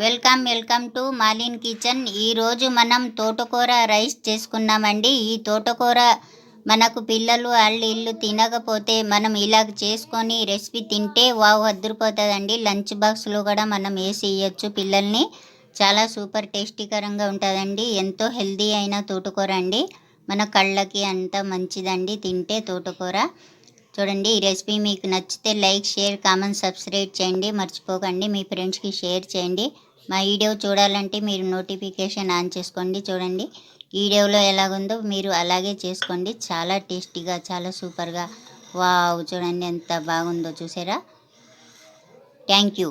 Welcome welcome to Malin kitchen. ఈరోజు మనం తోటకూర రైస్ చేసుకున్నామండి. ఈ తోటకూర మనకు పిల్లలు వాళ్ళు ఇల్లు తినకపోతే మనం ఇలా చేసుకొని రెసిపీ తింటే వావ్ అద్దరిపోతుందండి. లంచ్ బాక్స్లో కూడా మనం వేసి ఇవ్వచ్చు పిల్లల్ని. చాలా సూపర్ టేస్టీకరంగా ఉంటుందండి. ఎంతో హెల్దీ అయిన తోటకూర అండి. మన కళ్ళకి అంత మంచిదండి తింటే తోటకూర. చూడండి ఈ రెసిపీ మీకు నచ్చితే లైక్ షేర్ కామెంట్ సబ్స్క్రైబ్ చేయండి. మర్చిపోకండి మీ ఫ్రెండ్స్కి షేర్ చేయండి. మా వీడియో చూడాలంటే మీరు నోటిఫికేషన్ ఆన్ చేసుకోండి చూడండి. వీడియోలో ఎలాగుందో మీరు అలాగే చేసుకోండి. చాలా టేస్టీగా చాలా సూపర్గా. వావ్ చూడండి ఎంత బాగుందో చూసారా? Thank you.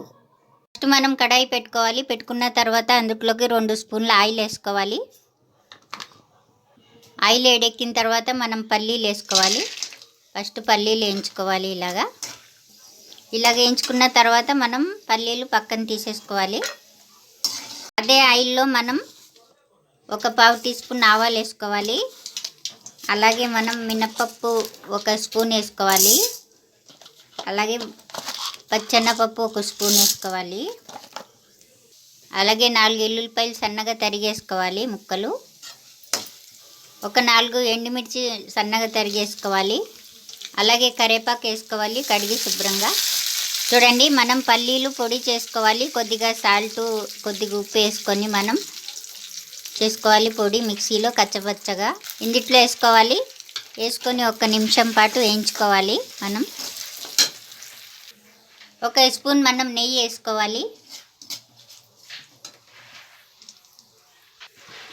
ఫస్ట్ మనం కడాయి పెట్టుకోవాలి. పెట్టుకున్న తర్వాత అందులోకి రెండు స్పూన్ల ఆయిల్ వేసుకోవాలి. ఆయిల్ వేడెక్కిన తర్వాత మనం పల్లీలు వేసుకోవాలి. ఫస్ట్ పల్లీలు వేయించుకోవాలి ఇలాగా. ఇలాగ వేయించుకున్న తర్వాత మనం పల్లీలు పక్కన తీసేసుకోవాలి. అదే ఆయిల్లో మనం ఒక పావు టీ స్పూన్ ఆవాలు వేసుకోవాలి. అలాగే మనం మినపప్పు ఒక స్పూన్ వేసుకోవాలి. అలాగే పచ్చెన్నపప్పు ఒక స్పూన్ వేసుకోవాలి. అలాగే నాలుగు ఎల్లుల్లిపాయలు సన్నగా తరిగేసుకోవాలి ముక్కలు. ఒక నాలుగు ఎండుమిర్చి సన్నగా తరిగేసుకోవాలి. అలాగే కరేపాకు వేసుకోవాలి కడిగి శుభ్రంగా. చూడండి మనం పల్లీలు పొడి చేసుకోవాలి. కొద్దిగా సాల్ట్ కొద్దిగా ఉప్పు వేసుకొని మనం చేసుకోవాలి పొడి మిక్సీలో కచ్చపచ్చగా. ఇందిట్లో వేసుకోవాలి. వేసుకొని ఒక నిమిషం పాటు వేయించుకోవాలి మనం. ఒక స్పూన్ మనం నెయ్యి వేసుకోవాలి.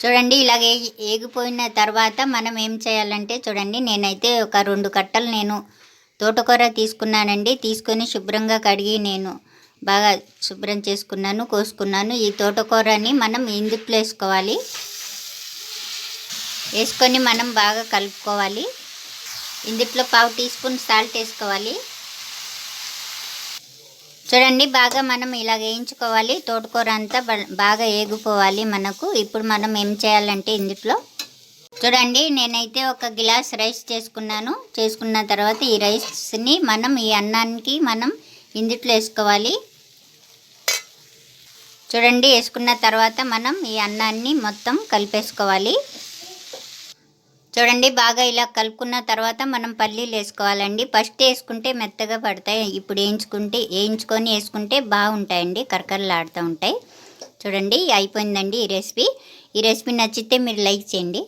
చూడండి ఇలాగే ఏగిపోయిన తర్వాత మనం ఏం చేయాలంటే చూడండి నేనైతే ఒక రెండు కట్టలు నేను తోటకూర తీసుకున్నానండి. తీసుకొని శుభ్రంగా కడిగి నేను బాగా శుభ్రం చేసుకున్నాను కోసుకున్నాను. ఈ తోటకూరని మనం ఇందుట్లో వేసుకోవాలి? వేసుకొని మనం బాగా కలుపుకోవాలి. ఇందుట్లో పావు టీ స్పూన్ సాల్ట్ వేసుకోవాలి. చూడండి బాగా మనం ఇలా వేయించుకోవాలి. తోటకూర అంతా బాగా ఏగిపోవాలి మనకు. ఇప్పుడు మనం ఏం చేయాలంటే ఇందులో చూడండి నేనైతే ఒక గ్లాస్ రైస్ చేసుకున్నాను. చేసుకున్న తర్వాత ఈ రైస్ని మనం ఈ అన్నానికి మనం ఇందుట్లో వేసుకోవాలి. చూడండి వేసుకున్న తర్వాత మనం ఈ అన్నాన్ని మొత్తం కలిపేసుకోవాలి. చూడండి బాగా ఇలా కలుపుకున్న తర్వాత మనం పల్లీలు వేసుకోవాలండి. ఫస్ట్ వేసుకుంటే మెత్తగా పడతాయి. ఇప్పుడు వేయించుకుంటే వేయించుకొని వేసుకుంటే బాగుంటాయండి. కరకరలాడుతూ ఉంటాయి. చూడండి అయిపోయిందండి ఈ రెసిపీ. ఈ రెసిపీ నచ్చితే మీరు లైక్ చేయండి.